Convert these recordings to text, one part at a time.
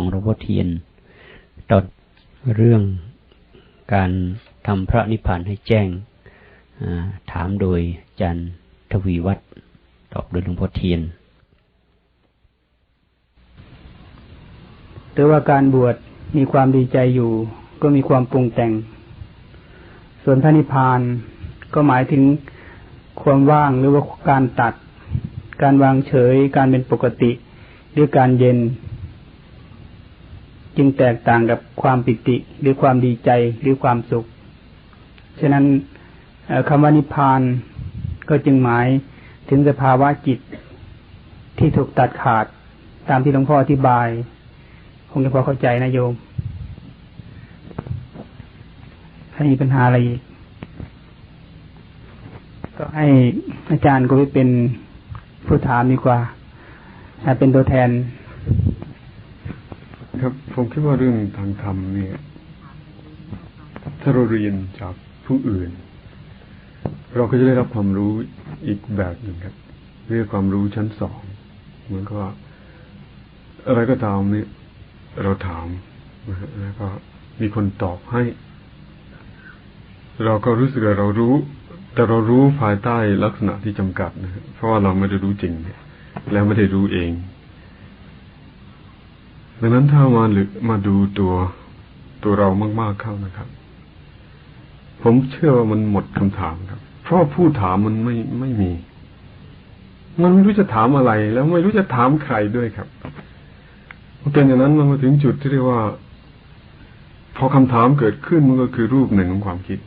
ของหลวงพ่อเทียนตอนเรื่องการทำพระนิพพานให้แจ้ง ถามโดยจารย์ทวีวัฒน์ตอบโดยหลวงพ่อเทียนแต่ว่าการบวชมีความดีใจอยู่ ก็มีความปรุงแต่ง ส่วนพระนิพพานก็หมายถึงความว่างหรือว่าการตัด การวางเฉย การเป็นปกติ หรือการเย็น จึงแตกต่างกับความปิติ หรือความดีใจหรือความสุข ฉะนั้นคำว่านิพพานก็จึงหมายถึงสภาวะจิตที่ถูกตัดขาด ตามที่หลวงพ่ออธิบาย คงจะพอเข้าใจนะโยมถ้ามีปัญหาอะไรอีกก็ให้อาจารย์ก็ไปเป็นผู้ถามดีกว่าเป็นตัวแทน ครับ ผมคิดว่าเรื่องทางธรรมเนี่ยถ้าเราเรียนจากผู้อื่น เราก็จะได้รับความรู้อีกแบบหนึ่งครับ เรียกความรู้ชั้นสองเหมือนกับว่าอะไรก็ตามเนี่ยเราถามแล้วก็มีคนตอบให้ เราก็รู้สึกว่าเรารู้ แต่เรารู้ภายใต้ลักษณะที่จำกัดนะเพราะว่าเราไม่ได้รู้จริง แล้วไม่ได้รู้เอง ดังนั้นถ้ามาหรือมาดูตัวตัวเรามาก ๆเข้านะครับ ผมเชื่อว่ามันหมดคำถามครับ เพราะผู้ถามมันไม่ไม่มี มันไม่รู้จะถามอะไร แล้วไม่รู้จะถามใครด้วยครับเป็นอย่างนั้นมันมาถึงจุดที่เรียกว่า พอคำถามเกิดขึ้นมันก็คือรูปหนึ่งของความคิด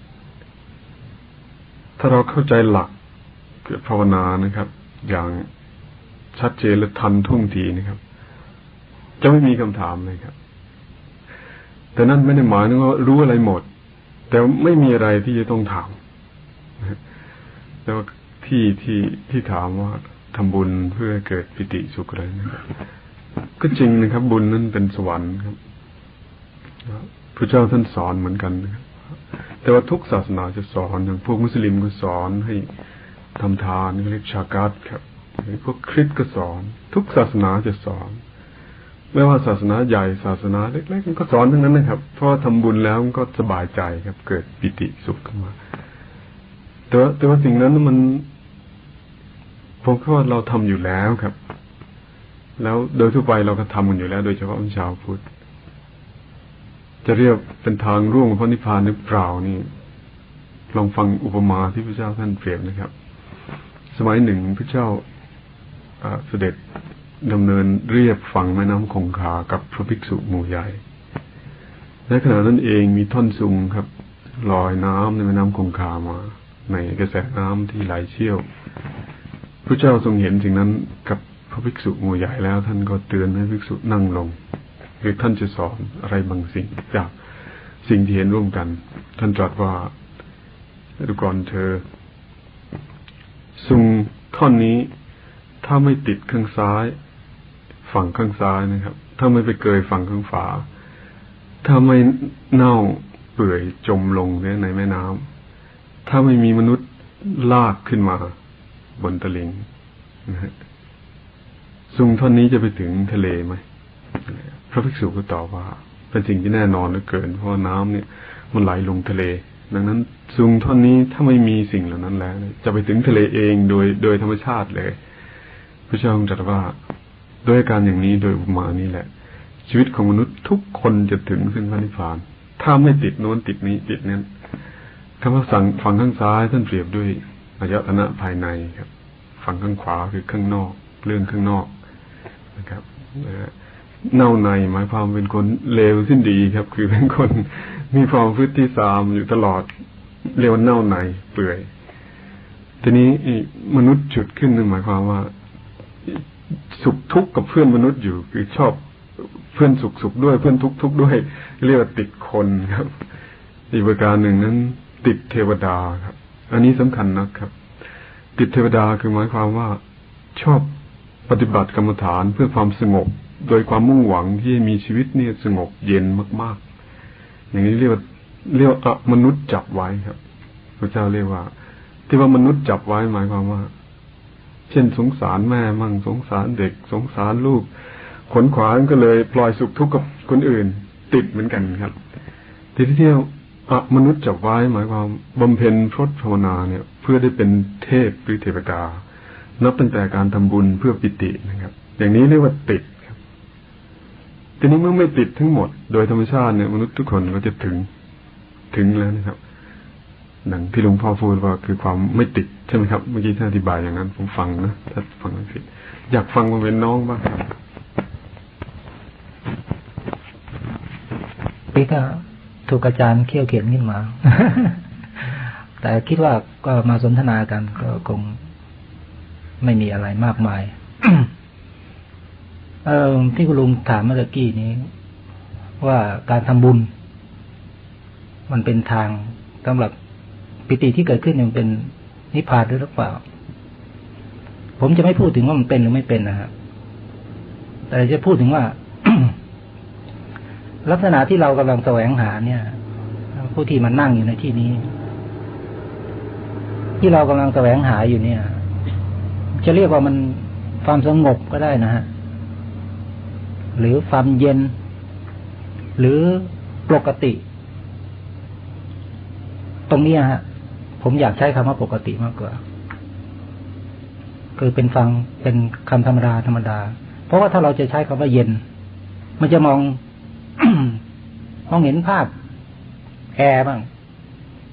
ถ้าเราเข้าใจหลักเกิดภาวนานะครับ อย่างชัดเจนและทันท่วงทีนะครับ จะไม่มีคำถามเลยครับ แต่นั่นไม่ได้หมายถึงว่ารู้อะไรหมด แต่ไม่มีอะไรที่จะต้องถามแต่ว่าที่ที่ที่ถามว่าทำบุญเพื่อเกิดปิติสุขอะไรนะครับก็จริงนะครับ บุญนั้นเป็นสวรรค์ครับพระเจ้าท่านสอนเหมือนกันนะครับแต่ว่าทุกศาสนาจะสอนอย่างพวกมุสลิมก็สอนให้ทำทานเรียกชากัดครับพวกคริสต์ก็สอน ทุกศาสนาจะสอน ไม่ว่าศาสนาใหญ่ศาสนาเล็กๆมันก็สอนทั้งนั้นนะครับ เพราะทำบุญแล้วมันก็สบายใจครับ เกิดปิติสุขขึ้นมา แต่ว่าแต่ว่าสิ่งนั้นมันผมคิดว่าเราทำอยู่แล้วครับ แล้วโดยทั่วไปเราก็ทำกันอยู่แล้ว โดยเฉพาะชาวพุทธจะเรียกเป็นทางร่วงพระนิพพานหรือเปล่านี่ ลองฟังอุปมาที่พระเจ้าท่านเปรียบนะครับ สมัยหนึ่งพระเจ้าเสด็จ ดำเนินเรียบฝั่งแม่น้ำคงคากับพระภิกษุหมู่ใหญ่ในขณะนั้นเองมีท่อนซุงครับลอยน้ำในแม่น้ำคงคามา ในกระแสน้ำที่ไหลเชี่ยวพระเจ้าทรงเห็นสิ่งนั้นกับพระภิกษุหมู่ใหญ่แล้ว ท่านก็เตือนให้ภิกษุนั่งลงหรือท่านจะสอนอะไรบางสิ่งจากสิ่งที่เห็นร่วมกัน ท่านตรัสว่าดูก่อนเธอซุงท่อนนี้ถ้าไม่ติดข้างซ้าย ฝั่งข้างซ้ายนะครับ ถ้าไม่ไปเกยฝั่งข้างฝา ถ้าไม่เน่าเปื่อยจมลงเนี่ยในแม่น้ำถ้าไม่มีมนุษย์ลากขึ้นมา บนตะลิงนะฮะซุงท่อนนี้จะไปถึงทะเลไหมพระภิกษุก็ตอบว่า เป็นสิ่งที่แน่นอนเหลือเกิน เพราะน้ำเนี่ย มันไหลลงทะเล ดังนั้นซุงท่อนนี้ถ้าไม่มีสิ่งเหล่านั้นแล้ว จะไปถึงทะเลเองโดยโดยธรรมชาติเลย พระเจ้าตรัสว่า ด้วยการอย่างนี้โดยอุมานี้แหละ ชีวิตของมนุษย์ทุกคนจะถึงซึ่งพระนิพพาน ถ้าไม่ติดโน้นติดนี้ติดนั้นคำว่าสั่งฝั่งข้างซ้ายท่านเปรียบด้วยอายตนะภายในครับ ฝั่งข้างขวาคือข้างนอก เรื่องข้างนอกนะครับเน่าในหมายความเป็นคนเลวสิ้นดีครับ คือเป็นคนมีความพฤติสามอยู่ตลอดเรียกว่าเน่าในเปื่อย ทีนี้มนุษย์จุดขึ้นนึงหมายความว่า สุขทุกข์กับเพื่อนมนุษย์อยู่ คือชอบเพื่อนสุขสุขด้วยเพื่อนทุกทุกด้วย เรียกว่าติดคนครับ อีกประการหนึ่งนั้น ติดเทวดาครับ อันนี้สำคัญนะครับ ติดเทวดาคือหมายความว่าชอบปฏิบัติกรรมฐานเพื่อความสงบ โดยความมุ่งหวังที่มีชีวิตเนี่ยสงบเย็นมาก ๆ อย่างนี้เรียกว่าเรียกว่ามนุษย์จับไว้ครับพระเจ้าเรียกว่า ที่ว่ามนุษย์จับไว้หมายความว่า เช่นสงสารแม่มั่งสงสารเด็ก สงสารลูก ขนขวานก็เลยปล่อยสุขทุกข์กับคนอื่น ติดเหมือนกันครับทีที่เที่ยวมนุษย์จับไว้หมายความบำเพ็ญพรตภาวนาเนี่ย เพื่อได้เป็นเทพหรือเทวดา นับตั้งแต่การทำบุญเพื่อปิตินะครับ อย่างนี้เรียกว่าติดครับทีนี้เมื่อไม่ติดทั้งหมด โดยธรรมชาติเนี่ยมนุษย์ทุกคนก็จะถึงถึงแล้วนะครับ ดังที่หลวงพ่อพูดว่าคือความไม่ติดใช่ไหมครับ เมื่อกี้ท่านอธิบายอย่างนั้น ผมฟังนะถ้าฟังไม่ผิด อยากฟังมาเป็นน้องบ้าง ปีก็ถูกอาจารย์เขี่ยวเขียนขึ้นมา แต่คิดว่าก็มาสนทนากันก็คงไม่มีอะไรมากมาย เออที่คุณลุงถามเมื่อกี้นี้ ว่าการทำบุญ มันเป็นทางสำหรับ ปิติที่เกิดขึ้นมันเป็นนิพพานหรือเปล่า ผมจะไม่พูดถึงว่ามันเป็นหรือไม่เป็นนะฮะแต่จะพูดถึงว่า ลักษณะที่เรากำลังแสวงหาเนี่ย ผู้ที่มานั่งอยู่ในที่นี้ ที่เรากำลังแสวงหาอยู่เนี่ย จะเรียกว่ามันความสงบก็ได้นะฮะหรือความเย็น หรือปกติ ตรงนี้ฮะ ผมอยากใช้คำว่าปกติมากกว่า คือเป็นฟังเป็นคำธรรมดาธรรมดา เพราะว่าถ้าเราจะใช้คำว่าเย็น มันจะมองมองเห็นภาพแอร์บ้าง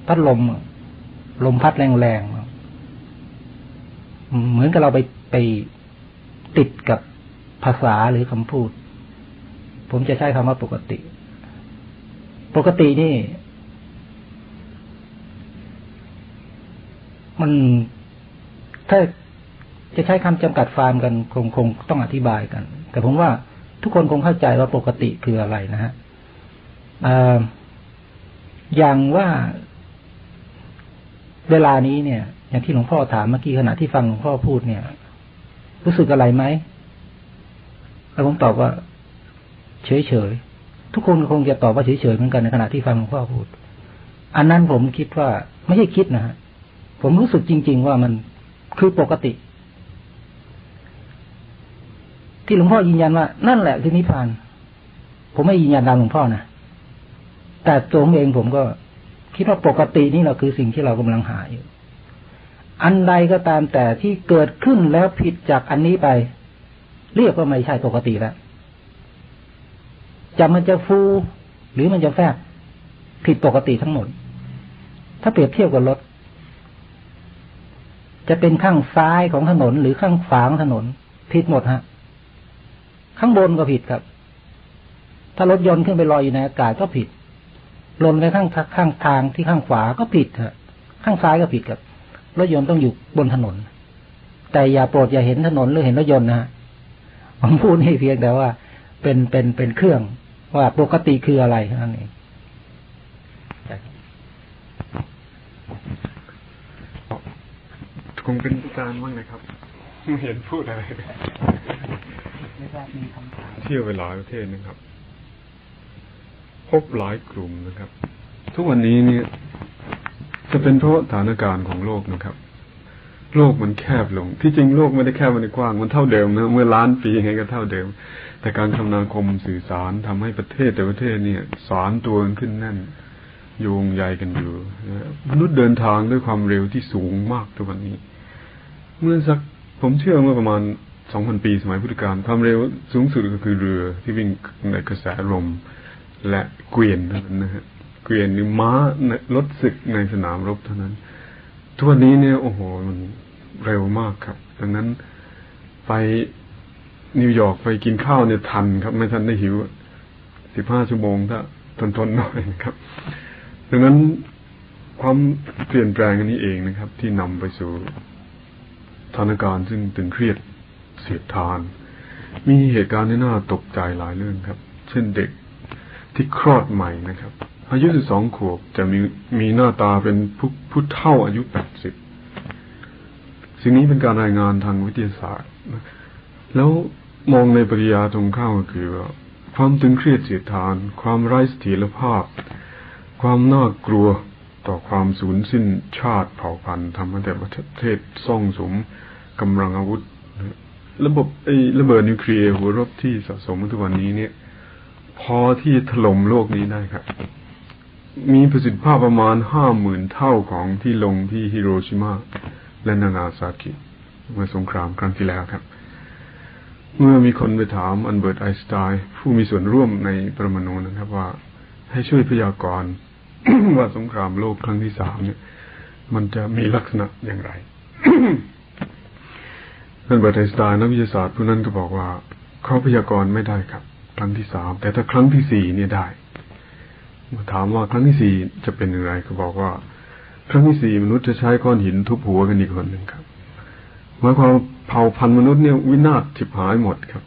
พัดลมลมพัดแรงๆเหมือนกับเราไปไปติดกับภาษาหรือคำพูด ผมจะใช้คำว่าปกติ ปกตินี่ มันถ้าจะใช้คำจำกัดฟาร์มกันคงคงต้องอธิบายกัน แต่ผมว่าทุกคนคงเข้าใจว่าปกติคืออะไรนะฮะออย่างว่าเวลานี้เนี่ย อย่างที่หลวงพ่อถามเมื่อกี้ขณะที่ฟังหลวงพ่อพูดเนี่ย รู้สึกอะไรไหมแล้วผมตอบว่าเฉยเฉยทุกคนคงจะตอบว่าเฉยเฉยเหมือนกันในขณะที่ฟังหลวงพ่อพูด อันนั้นผมคิดว่าไม่ใช่คิดนะฮะ ผมรู้สึกจริง ๆ ว่ามันคือปกติ ที่หลวงพ่อยืนยันว่า นั่นแหละคือนิพพาน ผมไม่ยืนยันตามหลวงพ่อนะแต่ตัวผมเองผมก็คิดว่าปกตินี่แหละคือสิ่งที่เรากำลังหาอยู่อันใดก็ตามแต่ที่เกิดขึ้นแล้วผิดจากอันนี้ไป เรียกว่าไม่ใช่ปกติแล้วจะมันจะฟู หรือมันจะแฟบผิดปกติทั้งหมด ถ้าเปรียบเทียบกับรถ จะเป็นข้างซ้ายของถนนหรือข้างขวาของถนน ผิดหมดฮะ ข้างบนก็ผิดครับ ถ้ารถยนต์ขึ้นไปลอยอยู่ในอากาศก็ผิดลนไปข้างข้างทางที่ข้างขวาก็ผิดฮะ ข้างซ้ายก็ผิดครับรถยนต์ต้องอยู่บนถนน แต่อย่าโปรดอย่าเห็นถนนหรือเห็นรถยนต์นะฮะผมพูดให้เพียงแต่ว่า เป็นเป็นเป็นเครื่องว่าปกติคืออะไรเท่านั้นเอง คงเป็นอาจารย์บ้างนะครับไม่เห็นพูดอะไรเลยไม่ทราบมีคำถามเที่ยวไปหลายประเทศนะครับ พบหลายกลุ่มนะครับ ทุกวันนี้เนี่ย จะเป็นเพราะสถานการณ์ของโลกนะครับ โลกมันแคบลง ที่จริงโลกไม่ได้แคบมันได้กว้าง มันเท่าเดิมนะ เมื่อล้านปียังไงก็เท่าเดิม แต่การคมนาคมสื่อสารทำให้ประเทศแต่ประเทศเนี่ยสารตัวกันขึ้นแน่นโยงใยกันอยู่นะมนุษย์เดินทางด้วยความเร็วที่สูงมากทุกวันนี้ เมื่อสักผมเชื่อเมื่อประมาณสองพันปีสมัยพุทธกาลความเร็วสูงสุดก็คือเรือที่วิ่งในกระแสลมและเกวียนเท่านั้นนะฮะเกวียนหรือม้ารถศึกในสนามรบเท่านั้นทุกวันนี้เนี่ยโอ้โหมันเร็วมากครับ ดังนั้นไปนิวยอร์กไปกินข้าวเนี่ยทันครับ ไม่ทันได้หิวสิบห้าชั่วโมงถ้าทนทนๆหน่อยนะครับ ดังนั้นความเปลี่ยนแปลงอันนี้เองนะครับ ที่นำไปสู่ สถานการณ์ซึ่งตึงเครียดเสียดทาน มีเหตุการณ์ที่น่าตกใจหลายเรื่องครับ เช่นเด็กที่คลอดใหม่นะครับ อายุสิบสองขวบจะมีมีหน้าตาเป็นผู้ผู้เท่าอายุแปดสิบสิ่งนี้เป็นการรายงานทางวิทยาศาสตร์นะแล้วมองในปริยาตรงข้ามก็คือว่าความตึงเครียดเสียดทาน ความไร้เสถียรภาพ ความน่ากลัว ต่อความสูญสิ้นชาติเผ่าพันธุ์ทำให้แต่ประเทศซ่องสมกำลังอาวุธ ระบบไอ้ระเบิดนิวเคลียร์หัวรบที่สะสมมาทุกวันนี้เนี่ย พอที่ถล่มโลกนี้ได้ครับ มีประสิทธิภาพประมาณห้าหมื่นเท่าของที่ลงที่ฮิโรชิมาและนางาซากิ เมื่อสงครามครั้งที่แล้วครับ เมื่อมีคนไปถามอันเบิร์ตไอน์สไตน์ผู้มีส่วนร่วมในปรมาณูนะครับว่าให้ช่วยพยากรณ์ ว่าสงครามโลกครั้งที่สามเนี่ย มันจะมีลักษณะอย่างไรท่านบิร์ตไอน์สไตน์นักวิทยาศาสตร์ผู้นั้นก็บอกว่าเขาพยากรณ์ไม่ได้ครับ ครั้งที่สามแต่ถ้าครั้งที่สี่เนี่ยได้มื่อถามว่าครั้งที่สี่จะเป็นอย่างไรก็บอกว่า ครั้งที่สี่มนุษย์จะใช้ก้อนหินทุบหัวกันอีกคนหนึ่งครับหมายความเผ่าพันธุ์มนุษย์เนี่ยวินาศฉิบหายหมดครับ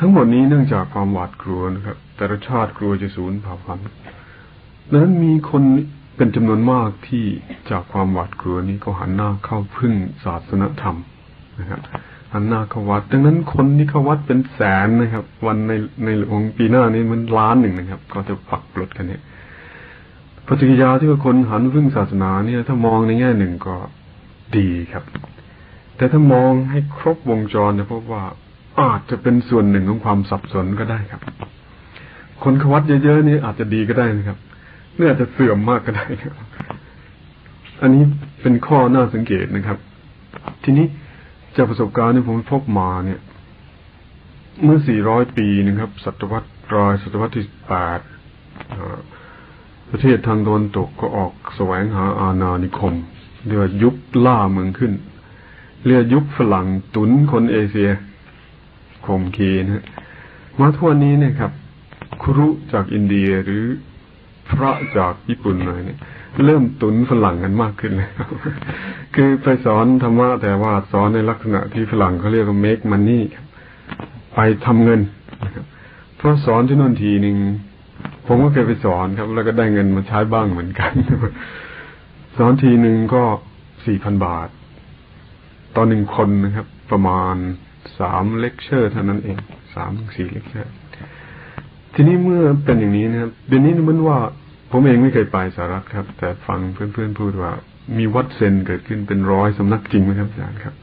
ทั้งหมดนี้เนื่องจากความหวาดกลัวนะครับ แต่ละชาติกลัวจะสูญเผ่าพันธุ์ ดังนั้นมีคนเป็นจำนวนมากที่จากความหวาดกลัวนี้ก็หันหน้าเข้าพึ่งศาสนธรรมนะครับหันหน้าเข้าวัด ดังนั้นคนที่เข้าวัดเป็นแสนนะครับ วันในในหลวงปีหน้านี้มันล้านหนึ่งนะครับ ก็จะปักปลดกันเนี่ยปฏิกิริยาที่ว่าคนหันพึ่งศาสนาเนี่ย ถ้ามองในแง่หนึ่งก็ดีครับ แต่ถ้ามองให้ครบวงจรจะพบว่าอาจจะเป็นส่วนหนึ่งของความสับสนก็ได้ครับ คนเข้าวัดเยอะๆนี่อาจจะดีก็ได้นะครับ หรืออาจจะเสื่อมมากก็ได้ครับอันนี้เป็นข้อน่าสังเกตนะครับ ทีนี้จากประสบการณ์ที่ผมพบมาเนี่ย เมื่อ 400 ปีนะครับ ศตวรรษปลายศตวรรษที่แปดประเทศทางตะวันตกก็ออกแสวงหาอาณานิคมเรียกว่ายุคล่าเมืองขึ้น เรียกยุคฝรั่งตุนคนเอเชียข่มขีนะฮะมาทั่วนี้เนี่ยครับ ครุจากอินเดียหรือ พระจากญี่ปุ่นหน่อยเนี่ย เริ่มตุนฝรั่งกันมากขึ้นเลยครับคือไปสอนธรรมะแต่ว่าสอนในลักษณะที่ฝรั่งเขาเรียกว่า make money ครับไปทำเงินครับเพราะสอนที่นู่นทีหนึ่งผมก็เคยไปสอนครับ แล้วก็ได้เงินมาใช้บ้างเหมือนกัน สอนทีหนึ่งก็สี่พันบาทตอนหนึ่งคนนะครับ ประมาณสามเลคเชอร์เท่านั้นเองสามถึงสี่เลคเชอร์ ทีนี้เมื่อเป็นอย่างนี้นะครับเดี๋ยวนี้มันว่า ผมเองไม่เคยไปสหรัฐครับ แต่ฟังเพื่อนๆพูดว่า มีวัดเซนเกิดขึ้นเป็นร้อยสำนักจริงไหมครับอาจารย์ครับ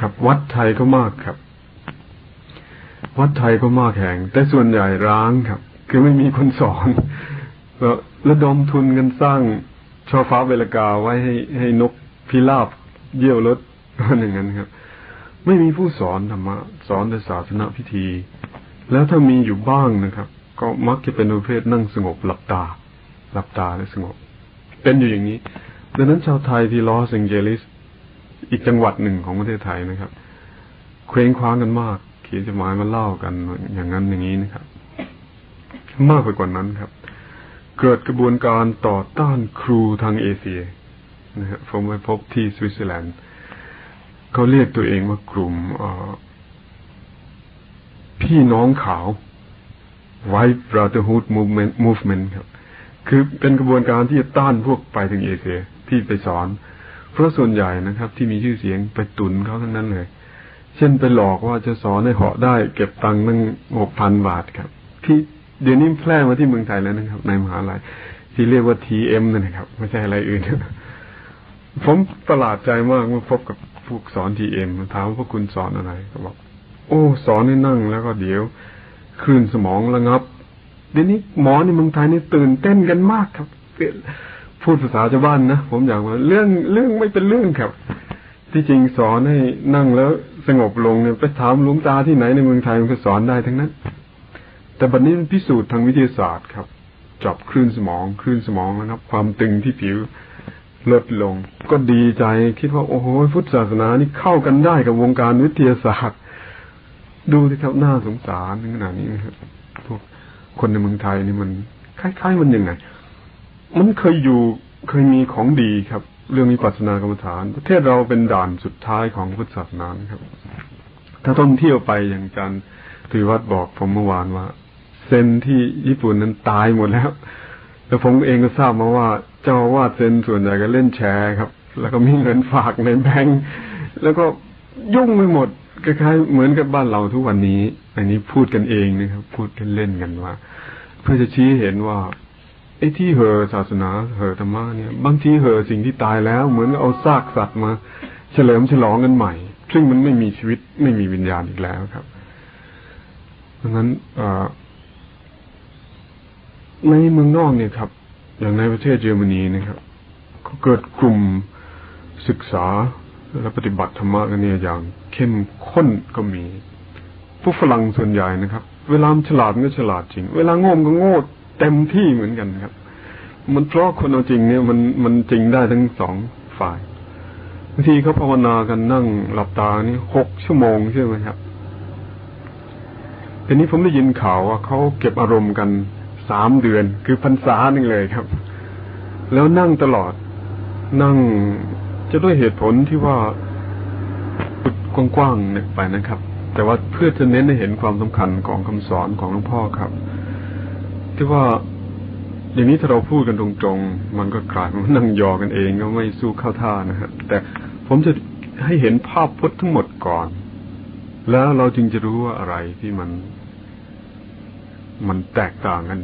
ครับวัดไทยก็มากครับ วัดไทยก็มากแห่ง แต่ส่วนใหญ่ร้างครับ คือไม่มีคนสอนแล้วระดมทุนกันสร้างช่อฟ้าเวลากาไว้ให้ให้นกพิราบเยี่ยวรถอย่างนั้นครับ ไม่มีผู้สอนธรรมะสอนแต่ศาสนาพิธี แล้วถ้ามีอยู่บ้างนะครับ ก็มักจะเป็นประเภทนั่งสงบหลับตา หลับตาและสงบ เป็นอยู่อย่างนี้ ดังนั้นชาวไทยที่ลอสแองเจลิส อีกจังหวัดหนึ่งของประเทศไทยนะครับ เคว้งคว้างกันมาก เขียนจดหมายมาเล่ากันอย่างนั้นอย่างนี้นะครับ มากไปกว่านั้นครับ เกิดกระบวนการต่อต้านครูทางเอเชียนะฮะผมไปพบที่สวิตเซอร์แลนด์เขาเรียกตัวเองว่ากลุ่ม พี่น้องขาว White Brotherhood Movement Movement ครับ คือเป็นกระบวนการที่จะต้านพวกไปถึงเอเชียที่ไปสอน เพราะส่วนใหญ่นะครับ ที่มีชื่อเสียงไปตุนเขาทั้งนั้นเลย เช่นไปหลอกว่าจะสอนให้เหาะได้ เก็บตังค์ตั้งหกพันบาทครับ ที่เดี๋ยวนี้แพร่มาที่เมืองไทยแล้วนะครับ ในมหาลัยที่เรียกว่า TM นั่นนะครับ ไม่ใช่อะไรอื่น ผมประหลาดใจมากเมื่อพบกับพวกสอน TM ถามว่าพวกคุณสอนอะไร ก็บอก โอ้สอนให้นั่งแล้วก็เดี๋ยวคลื่นสมองระงับเดี๋ยวนี้หมอในเมืองไทยนี่ตื่นเต้นกันมากครับพูดภาษาชาวบ้านนะผมอยากว่าเรื่องเรื่องไม่เป็นเรื่องครับ ที่จริงสอนให้นั่งแล้วสงบลงเนี่ยไปถามหลวงตาที่ไหนในเมืองไทยมันก็สอนได้ทั้งนั้น แต่บัดนนี้มันพิสูจน์ทางวิทยาศาสตร์ครับจับคลื่นสมองคลื่นสมองนะครับ ความตึงที่ผิวลดลง ก็ดีใจคิดว่าโอ้โหพุทธศาสนานี่เข้ากันได้กับวงการวิทยาศาสตร์ ดูสิครับน่าสงสารขนาดนี้นะครับพวกคนในเมืองไทยนี่มันคล้ายๆมันยังไง มันเคยอยู่เคยมีของดีครับ เรื่องวิปัสสนากรรมฐาน ประเทศเราเป็นด่านสุดท้ายของพุทธศาสนาครับ ถ้าท่องเที่ยวไปอย่างจันทรีวัดบอกผมเมื่อวานว่าเซนที่ญี่ปุ่นนั้นตายหมดแล้ว แล้วผมเองก็ทราบมาว่า เจ้าอาวาดเซนส่วนใหญ่ก็เล่นแชร์ครับ แล้วก็มีเงินฝากในแบงก์แล้วก็ยุ่งไปหมด คล้ายๆเหมือนกับบ้านเราทุกวันนี้ อันนี้พูดกันเองนะครับ พูดเล่นๆกันว่า เพื่อจะชี้เห็นว่าไอ้ที่เหอศาสนาเหอธรรมะเนี่ย บางทีเหอสิ่งที่ตายแล้ว เหมือนเอาซากสัตว์มา เฉลิมฉลองกันใหม่ ซึ่งมันไม่มีชีวิตไม่มีวิญญาณอีกแล้วครับดังนั้นในเมืองนอกเนี่ยครับ อย่างในประเทศเยอรมนีนะครับก็เกิดกลุ่มศึกษา และปฏิบัติธรรมะกันเนี่ยอย่างเข้มข้นก็มี ผู้ฝรั่งส่วนใหญ่นะครับ เวลาฉลาดก็ฉลาดจริง เวลาโง่ก็โง่เต็มที่เหมือนกันครับ มันเพราะคนเอาจริงเนี่ยมันมันจริงได้ทั้งสองฝ่ายบางทีเขาภาวนากันนั่งหลับตานี่หกชั่วโมงใช่ไหมครับทีนี้ผมได้ยินข่าวว่าเขาเก็บอารมณ์กันสามเดือน คือพรรษาหนึ่งเลยครับ แล้วนั่งตลอดนั่ง จะด้วยเหตุผลที่ว่าปุดกว้างๆไปนะครับ แต่ว่าเพื่อจะเน้นให้เห็นความสำคัญของคำสอนของหลวงพ่อครับ ที่ว่าอย่างนี้ถ้าเราพูดกันตรงๆ มันก็กลายเป็นว่านั่งยอกันเองก็ไม่สู้เข้าท่านะครับแต่ผมจะให้เห็นภาพพจน์ทั้งหมดก่อน แล้วเราจึงจะรู้ว่าอะไรที่มัน มันแตกต่างกัน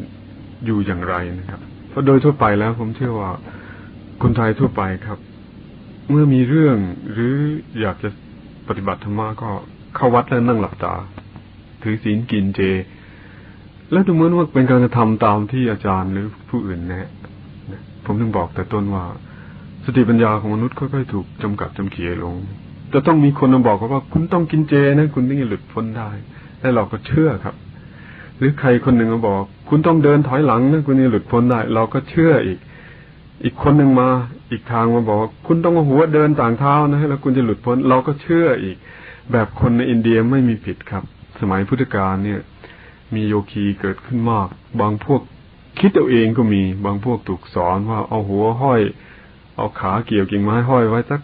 อยู่อย่างไรนะครับ เพราะโดยทั่วไปแล้วผมเชื่อว่าคนไทยทั่วไปครับ เมื่อมีเรื่องหรืออยากจะปฏิบัติธรรมะก็เข้าวัดแล้วนั่งหลับตา ถือศีลกินเจ แล้วดูเหมือนว่าเป็นการกระทำตามที่อาจารย์หรือผู้อื่นแนะนะผมถึงบอกแต่ต้นว่า สติปัญญาของมนุษย์ค่อยๆถูกจำกัดจำเขียลงจะต้องมีคนมาบอกว่าคุณต้องกินเจนะคุณถึงจะหลุดพ้นได้และเราก็เชื่อครับ หรือใครคนหนึ่งมาบอก คุณต้องเดินถอยหลังนะคุณจะหลุดพ้นได้ เราก็เชื่ออีก อีกคนหนึ่งมา อีกทางมาบอกว่าคุณต้องเอาหัวเดินต่างเท้านะแล้วคุณจะหลุดพ้น เราก็เชื่ออีก แบบคนในอินเดียไม่มีผิดครับ สมัยพุทธกาลเนี่ย มีโยคีเกิดขึ้นมาก บางพวกคิดเอาเองก็มี บางพวกถูกสอนว่าเอาหัวห้อย เอาขาเกี่ยวกิ่งไม้ห้อยไว้สัก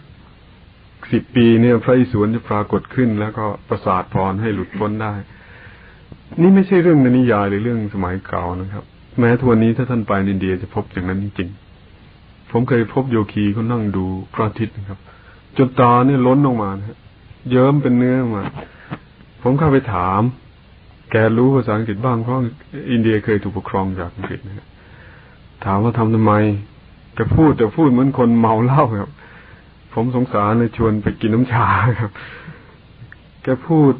สิบปีเนี่ยพระอิศวรจะปรากฏขึ้น แล้วก็ประสาทพรให้หลุดพ้นได้ นี่ไม่ใช่เรื่องในนิยายหรือเรื่องสมัยเก่านะครับ แม้ทุกวันนี้ถ้าท่านไปอินเดียจะพบอย่างนั้นจริงๆ ผมเคยพบโยคีเขานั่งดูพระอาทิตย์นะครับ จนตาเนี่ยล้นออกมานะฮะเยิ้มเป็นเนื้อมา ผมเข้าไปถาม แกรู้ภาษาอังกฤษบ้างเพราะอินเดียเคยถูกปกครองจากอังกฤษนะถามว่าทำทำไมแกพูดแต่พูดเหมือนคนเมาเหล้าครับ ผมสงสารเลยชวนไปกินน้ำชาครับ แกพูด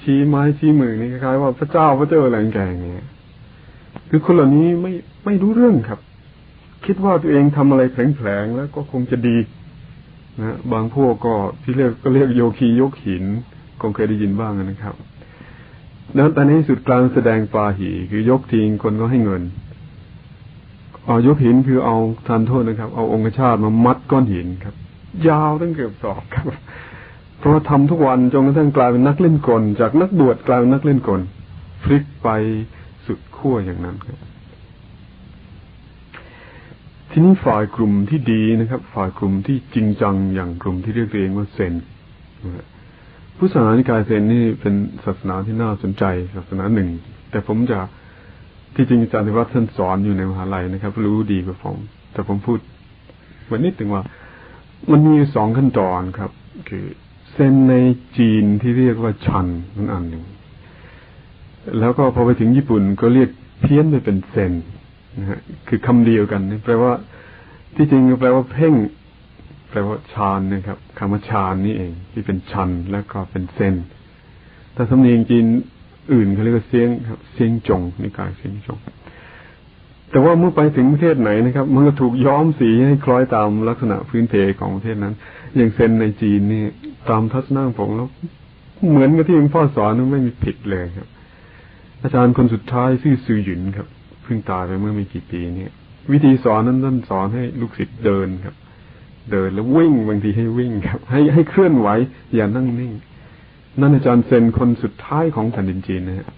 ชี้ไม้ชี้มือนี่คล้ายๆว่าพระเจ้าพระเจ้าอะไรแกอย่างเงี้ยคือคนเหล่านี้ไม่ไม่รู้เรื่องครับ คิดว่าตัวเองทำอะไรแผลงๆแล้วก็คงจะดีนะบางพวกก็ที่เรียกก็เรียกโยคียกหินคงเคยได้ยินบ้างนะครับ แล้วต่ในที่สุดกลางแสดงปาหี คือยกทิ้งคนก็ให้เงินเอายกหินคือเอาทานโทษนะครับ เอาองค์ชาติมามัดก้อนหินครับ ยาวตั้งเกือบศอกครับ เพราะว่าทำทุกวันจนกระทั่งกลายเป็นนักเล่นกล จากนักบวชกลายเป็นนักเล่นกลพลิกไปสุดขั้วอย่างนั้นครับ ทีนี้ฝ่ายกลุ่มที่ดีนะครับ ฝ่ายกลุ่มที่จริงจังอย่างกลุ่มที่เรียกตัวเองว่าเซนพุทธศาสนานิกายเซนนี่เป็นศาสนาที่น่าสนใจศาสนาหนึ่ง แต่ผมจะที่จริงอาจารย์ธิวัฒน์ท่านสอนอยู่ในมหาลัยนะครับ รู้ดีกว่าผมแต่ผมพูดวันนิดถึงว่า มันมีสองขั้นตอนครับ คือเซนในจีนที่เรียกว่าชันนั่นอันหนึ่งแล้วก็พอไปถึงญี่ปุ่นก็เรียกเพี้ยนไปเป็นเซน นะฮะคือคำเดียวกันนี่แปลว่า ที่จริงแปลว่าเพ่ง แปลว่าฌานนะครับคำว่าฌานนี่เอง ที่เป็นชันแล้วก็เป็นเซนแต่สำเนียงจีนอื่นเขาเรียกว่าเสียงครับ เสียงจงนิกายเสียงจง แต่ว่าเมื่อไปถึงประเทศไหนนะครับ มันก็ถูกย้อมสีให้คล้อยตามลักษณะพื้นเพของประเทศนั้น อย่างเซนในจีนนี่ตามทัศนะของผมแล้วเหมือนกับที่หลวงพ่อสอนไม่มีผิดเลยครับ อาจารย์คนสุดท้ายชื่อซือหยุนครับ พิ่งตายไปเมื่อไม่กี่ปีเนี่ย วิธีสอนนั้นท่านสอนให้ลูกศิษย์เดินครับ เดินแล้ววิ่งบางทีให้วิ่งครับ ให้ให้เคลื่อนไหวอย่านั่งนิ่ง นั่นอาจารย์เซนคนสุดท้ายของแผ่นดินจีนนะฮะ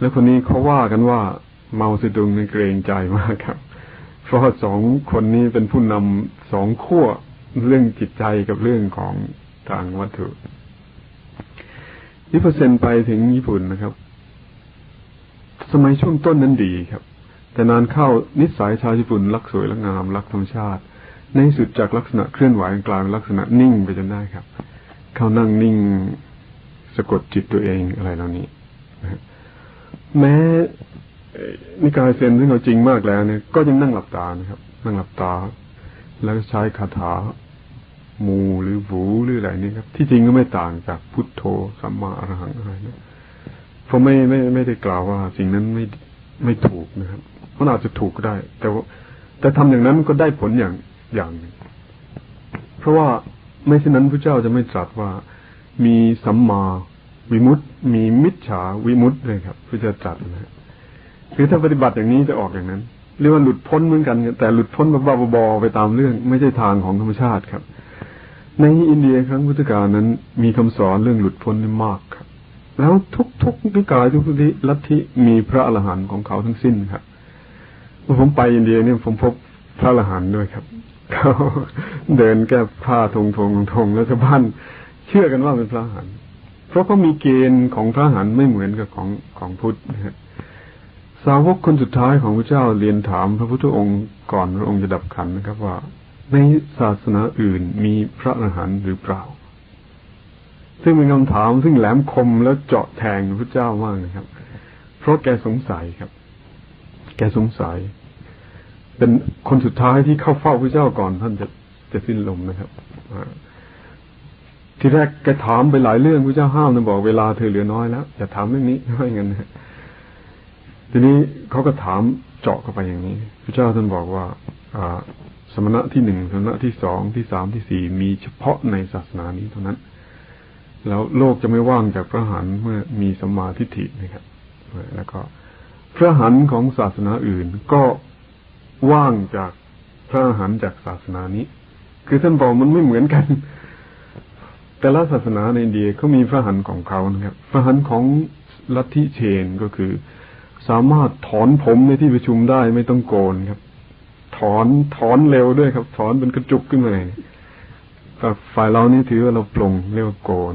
แล้วคนนี้เขาว่ากันว่าเมาสิดุงในเกรงใจมากครับ เพราะสองคนนี้เป็นผู้นำสองขั้วเรื่องจิตใจกับเรื่องของทางวัตถุนี่พอเซนไปถึงญี่ปุ่นนะครับ สมัยช่วงต้นนั้นดีครับ แต่นานเข้านิสัยชาวญี่ปุ่นรักสวยรักงามรักธรรมชาติ ในสุดจากลักษณะเคลื่อนไหวกลายเป็นลักษณะนิ่งไปจนได้ครับ เขานั่งนิ่งสะกดจิตตัวเองอะไรเหล่านี้นะแม้นิกายเซนซึ่งเอาจริงมากแล้วเนี่ยก็ยังนั่งหลับตานะครับ นั่งหลับตา แล้วใช้คาถาหมูหรือหูหรืออะไรนี่ครับ ที่จริงก็ไม่ต่างจากพุทโธสัมมาอรหังอะไรนะ ผมไม่ไม่ไม่ได้กล่าวว่า สิ่งนั้นไม่ไม่ถูกนะครับมันอาจจะถูกก็ได้ แต่ว่าแต่ทำอย่างนั้นก็ได้ผลอย่างอย่างหนึ่งเพราะว่าไม่เช่นนั้นพระเจ้าจะไม่ตรัสว่ามีสัมมาวิมุตติมีมิจฉาวิมุตติเลยครับพระเจ้าตรัสนะคือถ้าปฏิบัติอย่างนี้จะออกอย่างนั้น เรียกว่าหลุดพ้นเหมือนกัน แต่หลุดพ้นแบบบ้าบอไปตามเรื่อง ไม่ใช่ทางของธรรมชาติครับ ในอินเดียครั้งพุทธกาลนั้น มีคำสอนเรื่องหลุดพ้นนี่มาก แล้วทุกๆนิกายทุกๆลัทธิมีพระอรหันต์ของเขาทั้งสิ้นครับเมื่อผมไปอินเดียเนี่ยผมพบพระอรหันต์ด้วยครับเขาเดินแก้ผ้าทงทงทงแล้วชาวบ้านเชื่อกันว่าเป็นพระอรหันต์เพราะเขามีเกณฑ์ของพระอรหันต์ไม่เหมือนกับของของพุทธนะฮะสาวกคนสุดท้ายของพระเจ้าเรียนถามพระพุทธองค์ก่อนพระองค์จะดับขันนะครับว่า ในศาสนาอื่นมีพระอรหันต์หรือเปล่า ซึ่งเป็นคำถามซึ่งแหลมคมแล้วเจาะแทงพระเจ้ามากนะครับ เพราะแกสงสัยครับ แกสงสัย เป็นคนสุดท้ายที่เข้าเฝ้าพระเจ้าก่อนท่านจะจะสิ้นลมนะครับทีแรกแกถามไปหลายเรื่องพระเจ้าห้ามนะบอกเวลาเธอเหลือน้อยแล้วอย่าถามเรื่องนี้ไม่งั้นนะทีนี้เขาก็ถามเจาะเข้าไปอย่างนี้ พระเจ้าท่านบอกว่า อ่า สมณะที่หนึ่งสมณะที่สองที่สามที่สี่มีเฉพาะในศาสนานี้เท่านั้น แล้วโลกจะไม่ว่างจากพระหันเมื่อมีสมาทิฐินะครับแล้วก็พระหันของศาสนาอื่นก็ว่างจากพระหันจากศาสนานี้ คือท่านบอกมันไม่เหมือนกัน แต่ละศาสนาในอินเดียเขามีพระหันของเขานะครับ พระหันของลัทธิเชนก็คือ สามารถถอนผมในที่ประชุมได้ไม่ต้องโกนครับ ถอนถอนเร็วด้วยครับ ถอนเป็นกระจุกขึ้นมาเลย ฝ่ายเรานี่ถือว่าเราปลงเรียกว่าโกน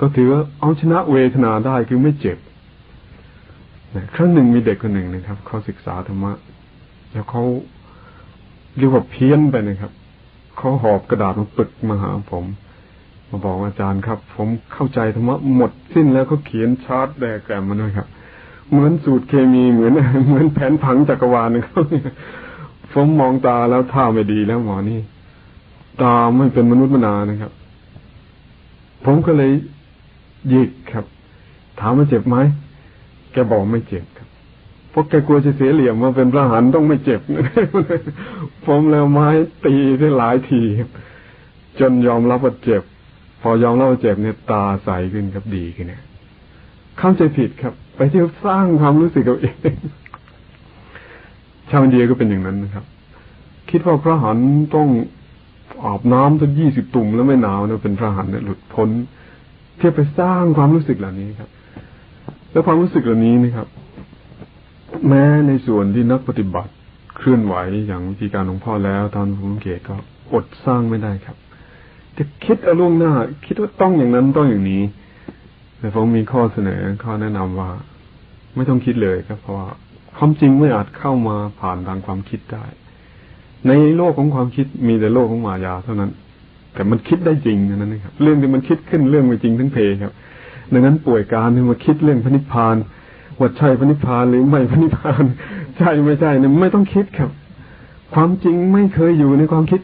ก็ถือว่าเอาชนะเวทนาได้คือไม่เจ็บครั้งหนึ่งมีเด็กคนหนึ่งนะครับเขาศึกษาธรรมะ แล้วเขาเรียกว่าเพี้ยนไปนะครับเขาหอบกระดาษมาปึกมาหาผมมาบอกอาจารย์ครับ ผมเข้าใจธรรมะหมดสิ้นแล้วเขาเขียนชาร์ตแดกแกรมมาด้วยครับ เหมือนสูตรเคมีเหมือนเหมือนแผนผังจักรวาลนะครับผมมองตาแล้วท่าไม่ดีแล้วหมอนี่ ตาไม่เป็นมนุษย์มนานะครับ ผมก็เลยหยิกครับ ถามว่าเจ็บไหมแกบอกไม่เจ็บครับเพราะแกกลัวจะเสียเหลี่ยมว่าเป็นพระหันต้องไม่เจ็บผมแล้วไม้ตีได้หลายทีจนยอมรับว่าเจ็บ พอยอมรับว่าเจ็บเนี่ยตาใสขึ้นครับดีขึ้นเนี่ยเข้าใจผิดครับ ไปเที่ยวสร้างความรู้สึกเอาเองชาวอินเดียก็เป็นอย่างนั้นนะครับ คิดว่าพระหันต้อง อาบน้ำสักยี่สิบตุ่มแล้วไม่หนาวนี่ยเป็นพระหันเนี่ยหลุดพ้นเที่ยไปสร้างความรู้สึกเหล่านี้ครับ แล้วความรู้สึกเหล่านี้นะครับ แม้ในส่วนที่นักปฏิบัติเคลื่อนไหวอย่างวิธีการของพ่อแล้วตอนผมเกตก็อดสร้างไม่ได้ครับจะคิดเอาล่วงหน้า คิดว่าต้องอย่างนั้นต้องอย่างนี้ แต่ผมมีข้อเสนอข้อแนะนำว่า ไม่ต้องคิดเลยครับเพราะว่าความจริงไม่อาจเข้ามาผ่านทางความคิดได้ ในโลกของความคิดมีแต่โลกของมายาเท่านั้น แต่มันคิดได้จริงนั้นนะครับเรื่องที่มันคิดขึ้นเรื่องไม่จริงทั้งเพครับ ดังนั้นป่วยการที่มาคิดเรื่องพระนิพพานว่าใช่พระนิพพานหรือไม่พระนิพพาน ใช่ไม่ใช่เนี่ยไม่ต้องคิดครับ ความจริงไม่เคยอยู่ในความคิด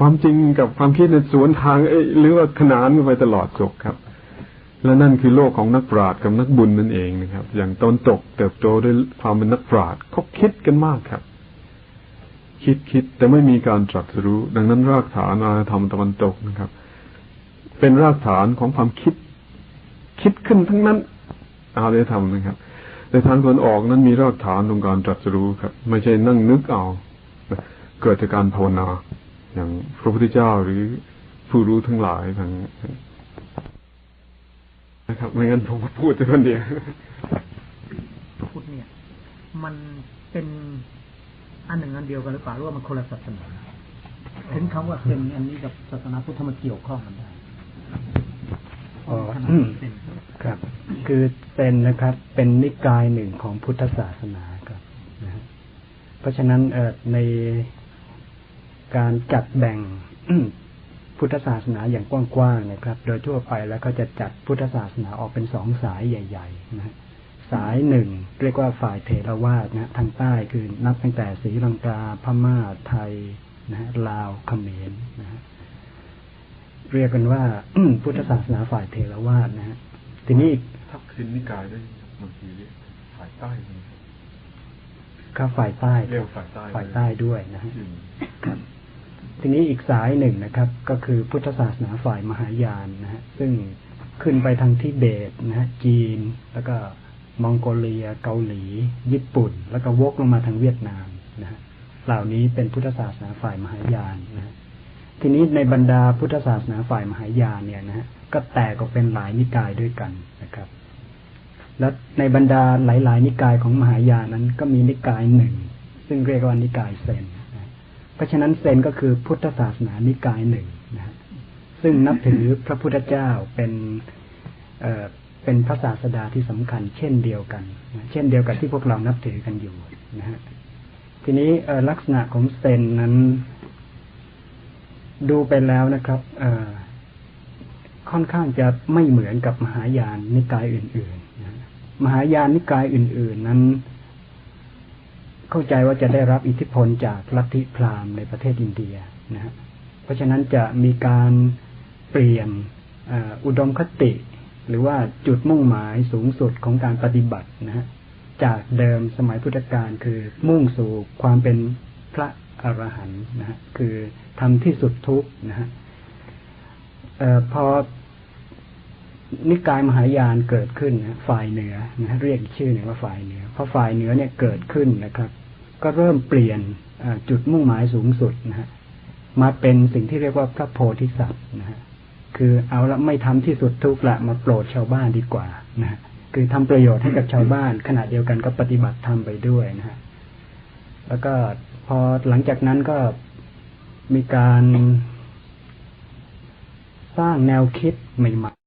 ความจริงกับความคิดในสวนทางหรือว่าขนานกันไปตลอดจบครับและนั่นคือโลกของนักปราชญ์กับนักบุญนั่นเองนะครับ อย่างตอนตกเติบโตด้วยความเป็นนักปราชญ์เขาคิดกันมากครับ คิดคิดแต่ไม่มีการตรัสรู้ ดังนั้น รากฐานอารธรรมตะวันตกนะครับ เป็นรากฐานของความคิด คิดขึ้นทั้งนั้นอารยธรรมนะครับ ในทางตะวันออกนั้นมีรากฐานของการตรัสรู้ครับ ไม่ใช่นั่งนึกเอาเกิดจากการภาวนา อย่างพระพุทธเจ้าหรือผู้รู้ทั้งหลายทางนะครับ ไม่งั้นผมพูดแต่คนเดียวพุทธเนี่ย มันเป็น อันหนึ่งอันเดียวกันหรือเปล่าหรือว่ามันคนละศาสนาถึงคำว่าเป็นอันนี้กับศาสนาพุทธมันเกี่ยวข้องกันได้อ๋อครับ คือเป็นนะครับ เป็นนิกายหนึ่งของพุทธศาสนาครับนะฮะเพราะฉะนั้นเออในการจัดแบ่งพุทธศาสนาอย่างกว้างๆนะครับ โดยทั่วไปแล้วก็จะจัดพุทธศาสนาออกเป็นสองสายใหญ่ ๆ นะ สายหนึ่งเรียกว่าฝ่ายเทรวาสนะทางใต้คือนับตั้งแต่ศรีลังกาพม่าไทยนะฮะลาวเขมรนะฮะเรียกกันว่าพุทธศาสนาฝ่ายเทรวาสนะฮะทีนี้ทักษิณนิกายได้บางทีเรียกฝ่ายใต้นะครับก็ฝ่ายใต้เรียกฝ่ายใต้ฝ่ายใต้ด้วยนะฮะอืมครับทีนี้อีกสายหนึ่งนะครับ ก็คือพุทธศาสนาฝ่ายมหายานนะฮะซึ่งขึ้นไปทางทิเบตนะฮะจีนแล้วก็ มองโกเลีย เกาหลี ญี่ปุ่น แล้วก็วกลงมาทางเวียดนามนะฮะเหล่านี้เป็นพุทธศาสนาฝ่ายมหายานนะฮะทีนี้ในบรรดาพุทธศาสนาฝ่ายมหายานเนี่ยนะฮะก็แตกออกเป็นหลายนิกายด้วยกันนะครับ และในบรรดาหลาย ๆ นิกายของมหายานนั้นก็มีนิกายหนึ่งซึ่งเรียกว่านิกายเซนนะเพราะฉะนั้นเซนก็คือพุทธศาสนานิกายหนึ่งนะฮะซึ่งนับถือพระพุทธเจ้าเป็น เป็นพระศาสดาที่สำคัญ เช่นเดียวกันเช่นเดียวกับที่พวกเรานับถือกันอยู่นะฮะทีนี้ลักษณะของเซนนั้น ดูไปแล้วนะครับค่อนข้างจะไม่เหมือนกับมหายานนิกายอื่นๆนะมหายานนิกายอื่น ๆ นั้น เข้าใจว่าจะได้รับอิทธิพลจากลัทธิพราหมณ์ในประเทศอินเดียนะฮะเพราะฉะนั้นจะมีการเปลี่ยนออุดมคติ หรือว่าจุดมุ่งหมายสูงสุดของการปฏิบัตินะฮะจากเดิมสมัยพุทธกาลคือมุ่งสู่ความเป็นพระอรหันต์นะฮะคือทำที่สุดทุกนะฮะออพอนิกายมหายานเกิดขึ้นนะฝ่ายเหนือนะฮะเรียกอีกชื่อหนึ่งว่าฝ่ายเหนือเพอฝ่ายเหนือเนี่ยเกิดขึ้นนะครับ ก็เริ่มเปลี่ยนจุดมุ่งหมายสูงสุดนะฮะมาเป็นสิ่งที่เรียกว่าพระโพธิสัตว์นะฮะ คือเอาละไม่ทำที่สุดทุกข์ละมาโปรดชาวบ้านดีกว่านะฮะคือทำประโยชน์ให้กับชาวบ้าน ขณะเดียวกันก็ปฏิบัติธรรมไปด้วยนะฮะแล้วก็พอหลังจากนั้นก็มีการสร้างแนวคิดใหม่ๆ